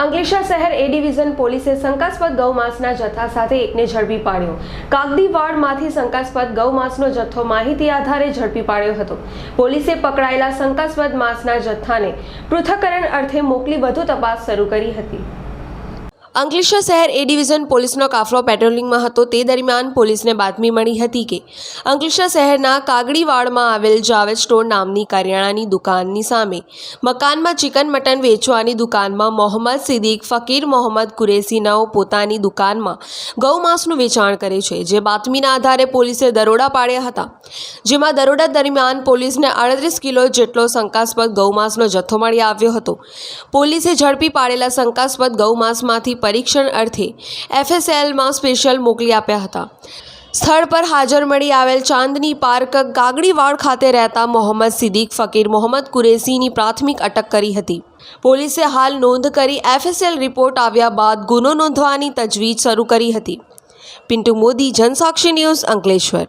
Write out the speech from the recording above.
અંકલેશ્વર શહેર એ ડિવિઝન પોલીસે શંકાસ્પદ ગૌમાંસના જથ્થા સાથે એકને ઝડપી પાડ્યો. કાગદીવાડમાંથી શંકાસ્પદ ગૌમાંસનો જથ્થો માહિતી આધારે ઝડપી પાડ્યો હતો. પોલીસે પકડાયેલા શંકાસ્પદ માંસના જથ્થાને પૃથ્થકરણ અર્થે મોકલી વધુ તપાસ શરૂ કરી હતી. અંકલેશ્વર શહેર એ ડિવિઝન પોલીસનો કાફલો પેટ્રોલિંગમાં હતો. તે દરમિયાન પોલીસને બાતમી મળી હતી કે અંકલેશ્વર શહેરના કાગડીવાડમાં આવેલ જાવેદ સ્ટોર નામની કરિયાણાની દુકાનની સામે મકાનમાં ચિકન, મટન વેચવાની દુકાનમાં મોહમ્મદ સિદ્દીક, ફકીર મોહમ્મદ કુરેશીનાઓ પોતાની દુકાનમાં ગૌમાંસનું વેચાણ કરે છે, જે બાતમીના આધારે પોલીસે દરોડા પાડ્યા હતા. જેમાં દરોડા દરમિયાન પોલીસને અડત્રીસ કિલો જેટલો શંકાસ્પદ ગૌમાંસનો જથ્થો મળી આવ્યો હતો. પોલીસે ઝડપી પાડેલા શંકાસ્પદ ગૌમાંસમાંથી પરીક્ષણ અર્થે એફએસએલમાં સ્પેશિયલ મોકલી આપ્યા હતા. સ્થળ પર હાજર મળી આવેલ ચાંદની પાર્ક ગાગડીવાડ ખાતે રહેતા મોહમ્મદ સિદ્દીક ફકીર મોહમ્મદ કુરેશીની પ્રાથમિક અટક કરી હતી. પોલીસે હાલ નોંધ કરી એફએસએલ રિપોર્ટ આવ્યા બાદ ગુનો નોંધવાની તજવીજ શરૂ કરી હતી. પિન્ટુ મોદી, જનસાક્ષી ન્યૂઝ અંકલેશ્વર.